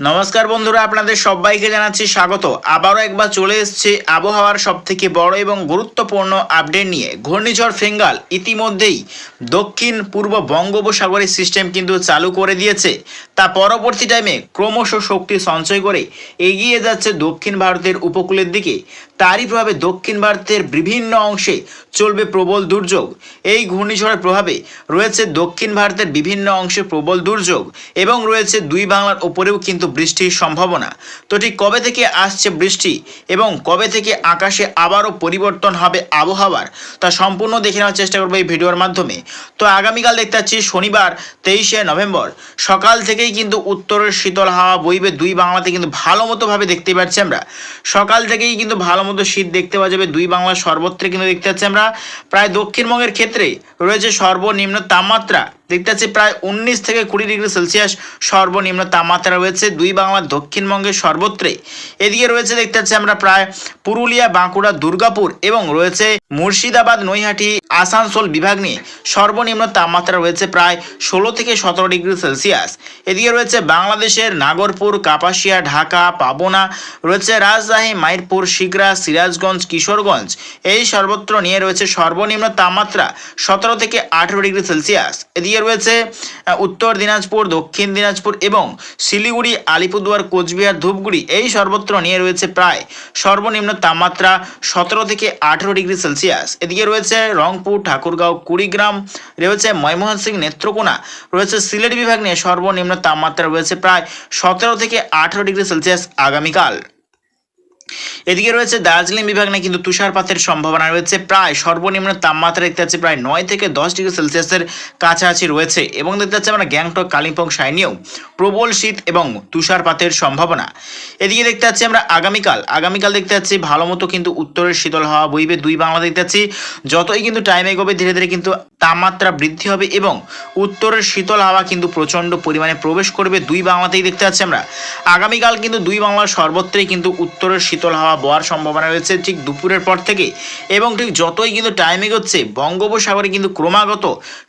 নমস্কার বন্ধুরা, আপনাদের সবাইকে জানাচ্ছি স্বাগত। আবারও একবার চলে এসছে আবহাওয়ার সব থেকে বড় এবং গুরুত্বপূর্ণ আপডেট নিয়ে। ঘূর্ণিঝড় ফেঙ্গাল ইতিমধ্যেই দক্ষিণ পূর্ব বঙ্গোপসাগরের সিস্টেম কিন্তু চালু করে দিয়েছে। তা পরবর্তী টাইমে ক্রমশ শক্তি সঞ্চয় করে এগিয়ে যাচ্ছে দক্ষিণ ভারতের উপকূলের দিকে। তারই প্রভাবে দক্ষিণ ভারতের বিভিন্ন অংশে চলবে প্রবল দুর্যোগ। এই ঘূর্ণিঝড়ের প্রভাবে রয়েছে দক্ষিণ ভারতের বিভিন্ন অংশে প্রবল দুর্যোগ এবং রয়েছে দুই বাংলার ওপরেও কিন্তু বৃষ্টির সম্ভাবনা। তো ঠিক কবে থেকে আসছে বৃষ্টি এবং কবে থেকে আকাশে আবারও পরিবর্তন হবে আবহাওয়ার, তা সম্পূর্ণ দেখে নেওয়ার চেষ্টা করব এই ভিডিওর মাধ্যমে। তো আগামীকাল দেখতে পাচ্ছি শনিবার, তেইশে নভেম্বর। সকাল থেকেই কিন্তু উত্তরের শীতল হাওয়া বইবে। দুই বাংলাতে কিন্তু ভালো মতোভাবে দেখতে পাচ্ছি আমরা। সকাল থেকেই কিন্তু ভালো মতো শীত দেখতে পাওয়া যাবে। দুই বাংলার সর্বত্রে কিন্তু দেখতে পাচ্ছি আমরা। প্রায় দক্ষিণবঙ্গের ক্ষেত্রে রয়েছে সর্বনিম্ন তাপমাত্রা দেখতে পাচ্ছি প্রায় উনিশ থেকে কুড়ি ডিগ্রি সেলসিয়াস সর্বনিম্ন তাপমাত্রা রয়েছে। দুই বাংলার দক্ষিণবঙ্গের সর্বত্রে। এদিকে রয়েছে দেখতে পাচ্ছি আমরা প্রায় পুরুলিয়া, বাঁকুড়া, দুর্গাপুর এবং রয়েছে মুর্শিদাবাদ, নৈহাটি, আসানসোল বিভাগ নিয়ে সর্বনিম্ন তাপমাত্রা রয়েছে প্রায় ষোলো থেকে সতেরো ডিগ্রি সেলসিয়াস। এদিকে রয়েছে বাংলাদেশের নাগরপুর, কাপাসিয়া, ঢাকা, পাবনা, রয়েছে রাজশাহী, মাইরপুর শিগরা সিরাজগঞ্জ, কিশোরগঞ্জ। এই সর্বত্র নিয়ে রয়েছে সর্বনিম্ন তাপমাত্রা সতেরো থেকে আঠেরো ডিগ্রি সেলসিয়াস। এদিকে রয়েছে উত্তর দিনাজপুর, দক্ষিণ দিনাজপুর এবং শিলিগুড়ি, আলিপুরদুয়ার, কোচবিহার, ধূপগুড়ি এই সর্বত্র নিয়ে রয়েছে প্রায় সর্বনিম্ন তাপমাত্রা সতেরো থেকে আঠেরো ডিগ্রি সেলসিয়াস। এদিকে রয়েছে রংপুর, ঠাকুরগাঁও, কুড়িগ্রাম, রয়েছে ময়মোহন সিং নেত্রকোনা, রয়েছে সিলেট বিভাগ নিয়ে সর্বনিম্ন তাপমাত্রা রয়েছে প্রায় সতেরো থেকে আঠেরো ডিগ্রি সেলসিয়াস আগামীকাল। এদিকে রয়েছে দার্জিলিং বিভাগ নিয়ে কিন্তু তুষারপাতের সম্ভাবনা রয়েছে। প্রায় সর্বনিম্ন তাপমাত্রা দেখতে পাচ্ছি প্রায় নয় থেকে দশ ডিগ্রি সেলসিয়াসের কাছাকাছি রয়েছে এবং দেখতে পাচ্ছি আমরা গ্যাংটক, কালিম্পং সাইনিয়েও প্রবল শীত এবং তুষারপাতের সম্ভাবনা। এদিকে দেখতে পাচ্ছি আমরা আগামীকাল আগামীকাল দেখতে পাচ্ছি ভালো মতো কিন্তু উত্তরের শীতল হাওয়া বইবে। দুই বাংলা দেখতে পাচ্ছি যতই কিন্তু টাইম এগোবে, ধীরে ধীরে কিন্তু তাপমাত্রা বৃদ্ধি হবে এবং উত্তরের শীতল হাওয়া কিন্তু প্রচণ্ড পরিমাণে প্রবেশ করবে দুই বাংলাতেই দেখতে পাচ্ছি আমরা। আগামীকাল কিন্তু দুই বাংলার সর্বত্রই কিন্তু উত্তরের শীতল হাওয়া বওয়ার সম্ভাবনা রয়েছে ঠিক দুপুরের পর থেকে এবং ঠিক যতই কিন্তু টাইম এগোচ্ছে, বঙ্গোপসাগরে কিন্তু ক্রমাগত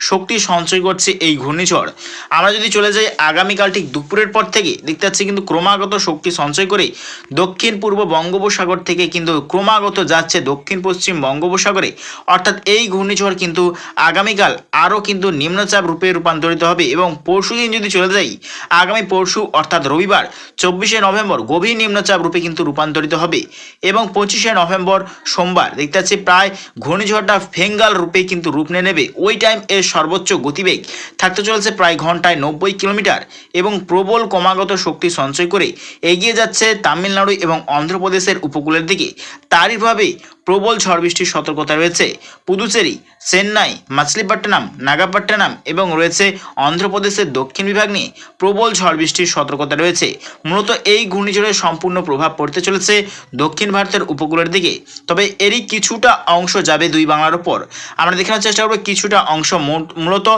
শক্তি সঞ্চয় করছে এই ঘূর্ণিঝড়। আমরা যদি চলে যাই আগামীকাল ঠিক দুপুরের পর থেকে, দেখতে পাচ্ছি কিন্তু ক্রমাগত শক্তি সঞ্চয় করে দক্ষিণ পূর্ব বঙ্গোপসাগর থেকে কিন্তু ক্রমাগত যাচ্ছে দক্ষিণ পশ্চিম বঙ্গোপসাগরে। অর্থাৎ এই ঘূর্ণিঝড় কিন্তু আগামীকাল আরও কিন্তু নিম্নচাপ রূপে রূপান্তরিত হবে এবং পরশু দিন যদি চলে যাই, আগামী পরশু অর্থাৎ রবিবার, চব্বিশে নভেম্বর গভীর নিম্নচাপ রূপে কিন্তু রূপান্তরিত হবে এবং পঁচিশে নভেম্বর সোমবার, দেখতে পাচ্ছি প্রায় ঘূর্ণিঝড়টা ফেঙ্গাল রূপে কিন্তু রূপ নিয়ে নেবে। ওই টাইম এর সর্বোচ্চ গতিবেগ থাকতে চলেছে প্রায় ঘন্টায় নব্বই কিলোমিটার এবং প্রবল ক্রমাগত শক্তি সঞ্চয় করে এগিয়ে যাচ্ছে তামিলনাড়ু এবং অন্ধ্রপ্রদেশের উপকূলের দিকে। তারই প্রভাবে প্রবল ঝড় বৃষ্টির সতর্কতা রয়েছে। পুদুচেরি, চেন্নাই, মাছলিপট্টনম, নাগাপট্টনম এবং রয়েছে অন্ধ্রপ্রদেশের দক্ষিণ বিভাগ নিয়ে প্রবল ঝড় বৃষ্টির সতর্কতা রয়েছে। মূলত এই ঘূর্ণিঝড়ের সম্পূর্ণ প্রভাব পড়তে চলেছে দক্ষিণ ভারতের উপকূলের দিকে। তবে এরই কিছুটা অংশ যাবে দুই বাংলার ওপর আমরা দেখানোর চেষ্টা করব কিছুটা অংশ মূলত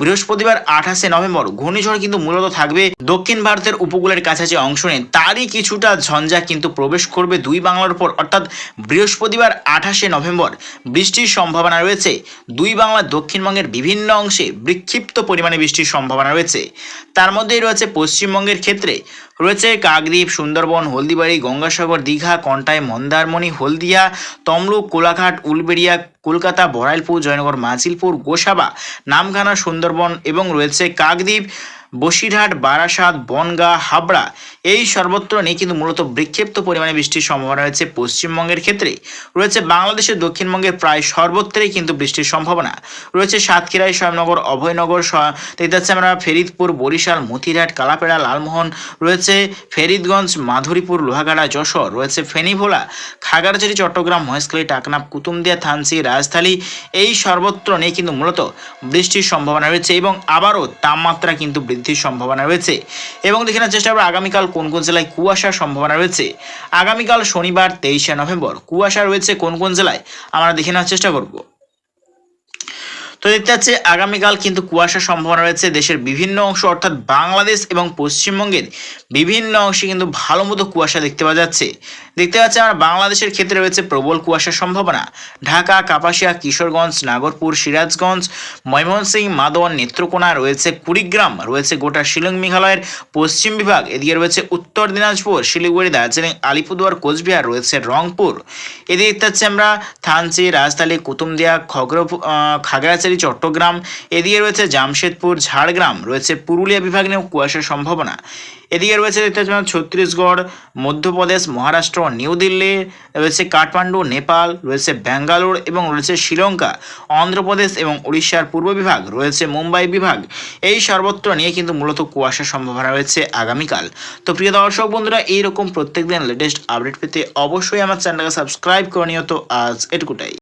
বৃহস্পতিবার আঠাশে নভেম্বর ঘূর্ণিঝড় কিন্তু মূলত থাকবে দক্ষিণ ভারতের উপকূলের কাছাকাছি অংশ নিয়ে। তারই কিছুটা ঝঞ্ঝা কিন্তু প্রবেশ করবে দুই বাংলার উপর। অর্থাৎ বৃহস্পতিবার আঠাশে নভেম্বর। বৃষ্টির সম্ভাবনা রয়েছে। দুই বাংলার দক্ষিণবঙ্গের বিভিন্ন অংশে বিক্ষিপ্ত পরিমাণে বৃষ্টির সম্ভাবনা রয়েছে। তার মধ্যেই রয়েছে পশ্চিমবঙ্গের ক্ষেত্রে। রয়েছে কাকদ্বীপ, সুন্দরবন, হলদিবাড়ি, গঙ্গাসাগর, দীঘা, কন্টাই, মন্দারমণি, হলদিয়া, তমলুক, কোলাঘাট, উলবেড়িয়া, কলকাতা, বড়াইলপুর, জয়নগর, মাজিলপুর, গোসাবা, নামখানা, সুন্দরবন এবং রয়েছে কাকদ্বীপ। বসিরহাট, বারাসাত, বনগাঁ, হাবড়া এই সর্বত্র নিয়ে কিন্তু মূলত বিক্ষিপ্ত পরিমাণে বৃষ্টির সম্ভাবনা রয়েছে পশ্চিমবঙ্গের ক্ষেত্রে। রয়েছে বাংলাদেশের দক্ষিণবঙ্গের প্রায় সর্বত্রেই কিন্তু বৃষ্টির সম্ভাবনা। রয়েছে সাতক্ষীরায় শ্যামনগর অভয়নগর দেখতে আমরা ফেরিদপুর, বরিশাল, মতিরহাট, কালাপেড়া, লালমোহন, রয়েছে ফেরিদগঞ্জ, মাধুরীপুর, লোহাগাড়া, যশোর, রয়েছে ফেনীভোলা, খাগড়াছড়ি, চট্টগ্রাম, মহেশখালী, টাকনাপ, কুতুমদিয়া, থানসি, রাজধানী এই সর্বত্র নিয়ে কিন্তু মূলত বৃষ্টির সম্ভাবনা রয়েছে এবং আবারও তাপমাত্রা কিন্তু বৃদ্ধির সম্ভাবনা রয়েছে। এবং দেখে নেওয়ার চেষ্টা করব আগামীকাল কোন কোন জেলায় কুয়াশার সম্ভাবনা রয়েছে। আগামীকাল শনিবার তেইশে নভেম্বর কুয়াশা রয়েছে কোন কোন জেলায়? আমরা দেখে নেওয়ার চেষ্টা করব। তো দেখতে পাচ্ছি আগামীকাল কিন্তু কুয়াশার সম্ভাবনা রয়েছে। দেশের বিভিন্ন অংশ অর্থাৎ বাংলাদেশ এবং পশ্চিমবঙ্গের বিভিন্ন অংশে কিন্তু ভালো মতো কুয়াশা দেখতে পাওয়া যাচ্ছে। দেখতে পাচ্ছি আমরা বাংলাদেশের ক্ষেত্রে রয়েছে প্রবল কুয়াশার সম্ভাবনা। ঢাকা, কাপাসিয়া, কিশোরগঞ্জ, নাগরপুর, সিরাজগঞ্জ, ময়মনসিংহ মাদওয়ান নেত্রকোনা রয়েছে, কুড়িগ্রাম রয়েছে, গোটা শিলং মেঘালয়ের পশ্চিম বিভাগ। এদিকে রয়েছে উত্তর দিনাজপুর, শিলিগুড়ি, দার্জিলিং, আলিপুরদুয়ার, কোচবিহার রয়েছে, রংপুর। এদিকে দেখতে পাচ্ছি আমরা থানচি, রাজধানী কুতুমদিয়া খগর খাগড়াছড়ি চট্টগ্রাম, এদিকে রয়েছে জামশেদপুর, ঝাড়গ্রাম, রয়েছে পুরুলিয়া বিভাগ নিয়েও কুয়াশার সম্ভাবনা। এদিকে রয়েছে দেখতে ছত্তিশগড়, মধ্যপ্রদেশ, মহারাষ্ট্র, নিউ দিল্লি, রয়েছে কাঠমান্ডু, নেপাল, রয়েছে ব্যাঙ্গালোর এবং রয়েছে শ্রীলঙ্কা, অন্ধ্রপ্রদেশ এবং উড়িষ্যার পূর্ব বিভাগ, রয়েছে মুম্বাই বিভাগ। এই সর্বত্র নিয়ে কিন্তু মূলত কুয়াশার সম্ভাবনা রয়েছে আগামীকাল। তো প্রিয় দর্শক বন্ধুরা, এইরকম প্রত্যেকদিন লেটেস্ট আপডেট পেতে অবশ্যই আমার চ্যানেলকে সাবস্ক্রাইব করে নিও। তো আজ এটুকুটাই।